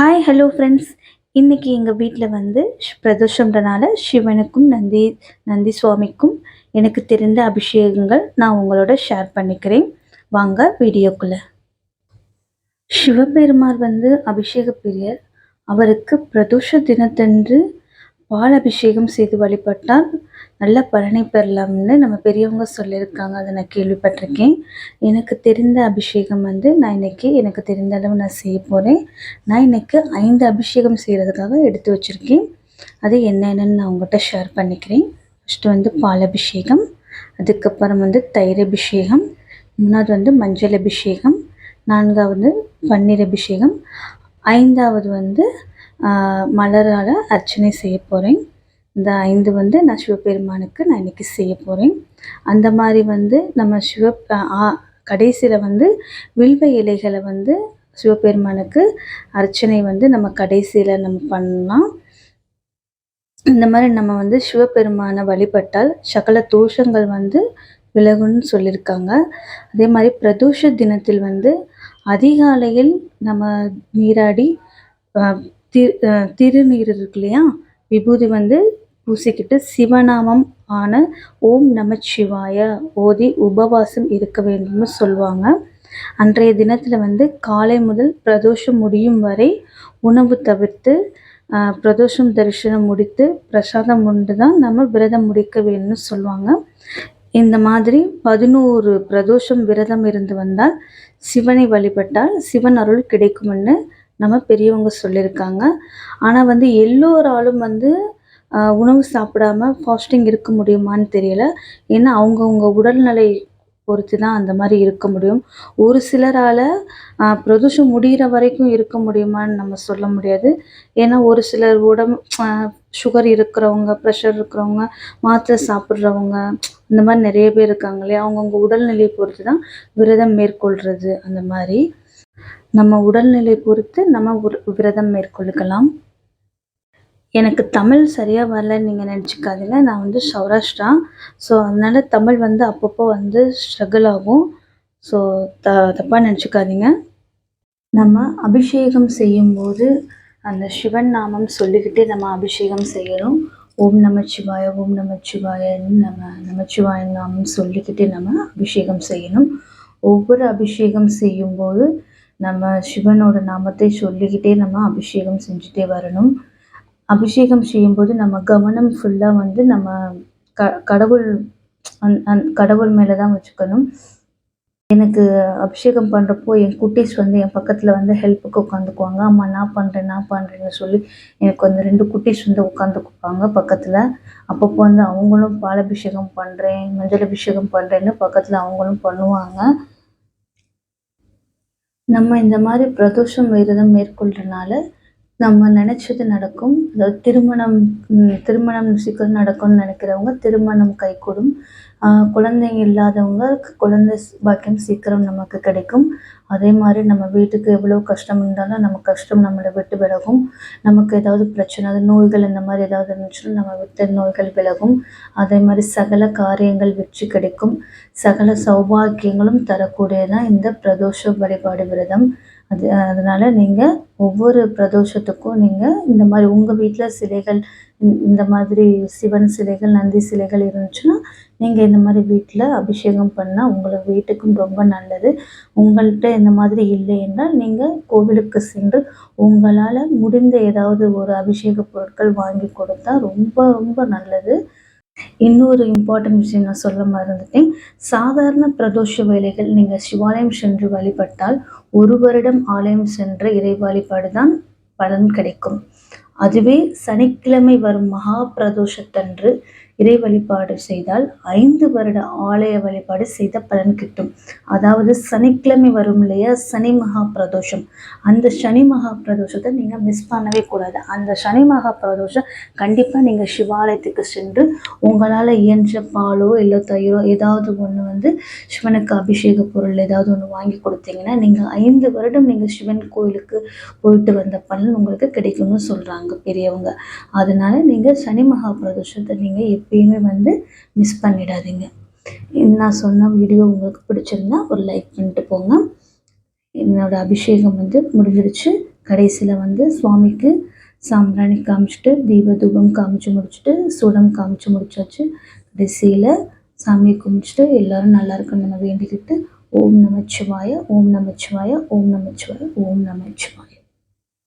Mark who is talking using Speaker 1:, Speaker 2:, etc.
Speaker 1: Hi hello friends இன்றைக்கி எங்கள் வீட்டில் வந்து ஷ்- பிரதோஷம்ன்றனால சிவனுக்கும் நந்தி நந்தி சுவாமிக்கும் எனக்கு தெரிந்த அபிஷேகங்கள் நான் உங்களோட ஷேர் பண்ணிக்கிறேன். வாங்க வீடியோக்குள்ளே. சிவபெருமார் வந்து அபிஷேக பிரியர். அவருக்கு பிரதோஷ தினத்தன்று பால் அபிஷேகம் செய்து வழிபட்டால் நல்ல பலனை பெறலாம்னு நம்ம பெரியவங்க சொல்லியிருக்காங்க. அதை நான் கேள்விப்பட்டிருக்கேன். எனக்கு தெரிந்த அபிஷேகம் வந்து நான் இன்னைக்கு எனக்கு தெரிந்த அளவு நான் செய்ய போகிறேன் நான் இன்னைக்கு ஐந்து அபிஷேகம் செய்கிறதுக்காக எடுத்து வச்சுருக்கேன். அது என்னென்னு நான் உங்கள்கிட்ட ஷேர் பண்ணிக்கிறேன். ஃபஸ்ட்டு வந்து பால் அபிஷேகம் அதுக்கப்புறம் வந்து தயிர் அபிஷேகம் மூணாவது வந்து மஞ்சள் அபிஷேகம் நான்காவது பன்னீர் அபிஷேகம் ஐந்தாவது வந்து மலரால் அர்ச்சனை செய்ய போகிறேன் இந்த ஐந்து வந்து நான் சிவபெருமானுக்கு நான் இன்னைக்கு செய்ய போகிறேன் அந்த மாதிரி வந்து நம்ம சிவ கடைசியில் வந்து வில்வ இலைகளை வந்து சிவபெருமானுக்கு அர்ச்சனை வந்து நம்ம கடைசியில் நம்ம பண்ணலாம். இந்த மாதிரி நம்ம வந்து சிவபெருமானை வழிபட்டால் சகல தோஷங்கள் வந்து விலகுன்னு சொல்லியிருக்காங்க. அதே மாதிரி பிரதோஷ தினத்தில் வந்து அதிகாலையில் நம்ம நீராடி திரு தி- திருநீர் இருக்கு இல்லையா? விபூதி வந்து பூசிக்கிட்டு சிவநாமம் ஆன ஓம் நமச்சிவாய ஓதி உபவாசம் இருக்க வேண்டும்னு சொல்லுவாங்க. அன்றைய தினத்தில் வந்து காலை முதல் பிரதோஷம் முடியும் வரை உணவு தவிர்த்து பிரதோஷம் தரிசனம் முடித்து பிரசாதம் உண்டு தான் நம்ம விரதம் முடிக்க வேணும்னு சொல்லுவாங்க. இந்த மாதிரி பதினோரு பிரதோஷம் விரதம் இருந்து வந்தால் சிவனை வழிபட்டால் சிவன் அருள் கிடைக்கும்னு நம்ம பெரியவங்க சொல்லியிருக்காங்க. ஆனால் வந்து எல்லோராலும் வந்து உணவு சாப்பிடாம ஃபாஸ்டிங் இருக்க முடியுமான்னு தெரியல. ஏன்னா அவங்கவுங்க உடல்நிலை பொறுத்து தான் அந்த மாதிரி இருக்க முடியும். ஒரு சிலரால் பிரதோஷம் முடிகிற வரைக்கும் இருக்க முடியுமான்னு நம்ம சொல்ல முடியாது. ஏன்னா ஒரு சிலர் உடம்பு சுகர் இருக்கிறவங்க ப்ரெஷர் இருக்கிறவங்க மாத்திரை சாப்பிட்றவங்க இந்த மாதிரி நிறைய பேர் இருக்காங்க இல்லையா? அவங்கவுங்க உடல்நிலையை பொறுத்து தான் விரதம் மேற்கொள்கிறது அந்த மாதிரி. நம்ம உடல்நிலை பொறுத்து நம்ம ஒரு- விரதம் மேற்கொள்ளுக்கலாம். எனக்கு தமிழ் சரியாக வரலன்னு நீங்கள் நினச்சிக்காதீங்க. நான் வந்து சௌராஷ்டிரா. ஸோ அதனால் தமிழ் வந்து அப்பப்போ வந்து ஸ்ட்ரகிள் ஆகும். ஸோ த தப்பாக நினச்சிக்காதீங்க. நம்ம அபிஷேகம் செய்யும்போது அந்த சிவன் நாமம் சொல்லிக்கிட்டே நம்ம அபிஷேகம் செய்யணும் ஓம் நமச்சிவாய ஓம் நமச்சிவாயன்னு நம்ம நமச்சிவாய நாமம் சொல்லிக்கிட்டே நம்ம அபிஷேகம் செய்யணும். ஒவ்வொரு அபிஷேகம் செய்யும்போது நம்ம சிவனோட நாமத்தை சொல்லிக்கிட்டே நம்ம அபிஷேகம் செஞ்சுட்டே வரணும். அபிஷேகம் செய்யும்போது நம்ம கவனம் ஃபுல்லாக வந்து நம்ம க கடவுள் அந் அந் கடவுள் மேலே தான் வச்சுக்கணும். எனக்கு அபிஷேகம் பண்ணுறப்போ என் குட்டீஸ் வந்து என் பக்கத்தில் வந்து ஹெல்ப்புக்கு உட்காந்துக்குவாங்க. அம்மா நான் பண்ணுறேன் நான் பண்ணுறேன்னு சொல்லி எனக்கு வந்து ரெண்டு குட்டீஸ் வந்து உட்காந்துக்குப்பாங்க பக்கத்தில். அப்பப்போ வந்து அவங்களும் பால் அபிஷேகம் பண்ணுறேன் மஞ்சள் அபிஷேகம் பண்ணுறேன்னு பக்கத்தில் அவங்களும் பண்ணுவாங்க. நம்ம இந்த மாதிரி பிரதோஷம் விரதம் மேற்கொள்றதுனால நம்ம நினச்சது நடக்கும். அதாவது திருமணம் திருமணம் சீக்கிரம் நடக்கும்னு நினைக்கிறவங்க திருமணம் கைகூடும். குழந்தைங்க இல்லாதவங்க குழந்தை பாக்கியம் சீக்கிரம் நமக்கு கிடைக்கும். அதே மாதிரி நம்ம வீட்டுக்கு எவ்வளோ கஷ்டம் இருந்தாலும் நம்ம கஷ்டம் நம்மளை விட்டு விலகும். நமக்கு ஏதாவது பிரச்சனை அது நோய்கள் இந்த மாதிரி ஏதாவது இருந்துச்சுன்னா நம்ம விட்ட நோய்கள் விலகும். அதே மாதிரி சகல காரியங்கள் வெற்றி கிடைக்கும். சகல சௌபாக்கியங்களும் தரக்கூடியதான் இந்த பிரதோஷ வழிபாடு விரதம். அது அதனால் நீங்கள் ஒவ்வொரு பிரதோஷத்துக்கும் நீங்கள் இந்த மாதிரி உங்கள் வீட்டில் சிலைகள் இந்த- இந்த மாதிரி சிவன் சிலைகள் நந்தி சிலைகள் இருந்துச்சுன்னா நீங்கள் இந்த மாதிரி வீட்டில் அபிஷேகம் பண்ணால் உங்களுக்கு வீட்டுக்கும் ரொம்ப நல்லது. உங்கள்கிட்ட இந்த மாதிரி இல்லை என்றால் நீங்கள் கோவிலுக்கு சென்று உங்களால் முடிந்த ஏதாவது ஒரு அபிஷேக பொருட்கள் வாங்கி கொடுத்தா ரொம்ப ரொம்ப நல்லது. இன்னொரு இம்பார்ட்டன்ட் விஷயம் நான் சொல்ல மறந்துட்டேன். சாதாரண பிரதோஷ வேலைகள் நீங்கள் சிவாலயம் சென்று வழிபட்டால் ஒரு வருடம் ஆலயம் சென்ற இறை வழிபாடு தான் பலன் கிடைக்கும். அதுவே சனிக்கிழமை வரும் மகா பிரதோஷத்தன்று இறை வழிபாடு செய்தால் ஐந்து வருட ஆலய வழிபாடு செய்த பலன் கிட்டும். அதாவது சனிக்கிழமை வரும் இல்லையா? சனி மகா பிரதோஷம். அந்த சனி மகா பிரதோஷத்தை நீங்கள் மிஸ் பண்ணவே கூடாது. அந்த சனி மகா பிரதோஷம் கண்டிப்பாக நீங்கள் சிவாலயத்துக்கு சென்று உங்களால் இயன்ற பாலோ இல்லை தயிரோ ஏதாவது ஒன்று வந்து சிவனுக்கு அபிஷேக பொருள் ஏதாவது ஒன்று வாங்கி கொடுத்தீங்கன்னா நீங்கள் ஐந்து வருடம் நீங்கள் சிவன் கோயிலுக்கு போயிட்டு வந்த பலன் உங்களுக்கு கிடைக்கும்னு சொல்கிறாங்க பெரியவங்க. அதனால நீங்கள் சனி மகா பிரதோஷத்தை நீங்கள் எப்பயுமே வந்து மிஸ் பண்ணிடாதீங்க. நான் சொன்ன வீடியோ உங்களுக்கு பிடிச்சிருந்தா ஒரு லைக் பண்ணிட்டு போங்க. என்னோட அபிஷேகம் வந்து முடிஞ்சிருச்சு. கடைசியில் வந்து சுவாமிக்கு சாம்பிராணி காமிச்சிட்டு தீப தூபம் காமிச்சு முடிச்சுட்டு சூடம் காமிச்சு முடிச்சாச்சு. கடைசியில் சாமியை கும்பிச்சிட்டு எல்லாரும் நல்லா இருக்கணும் நம்ம வேண்டிக்கிட்டு ஓம் நமச்சிவாய ஓம் நமச்சிவாய ஓம் நமச்சிவாய ஓம் நமச்சிவாய.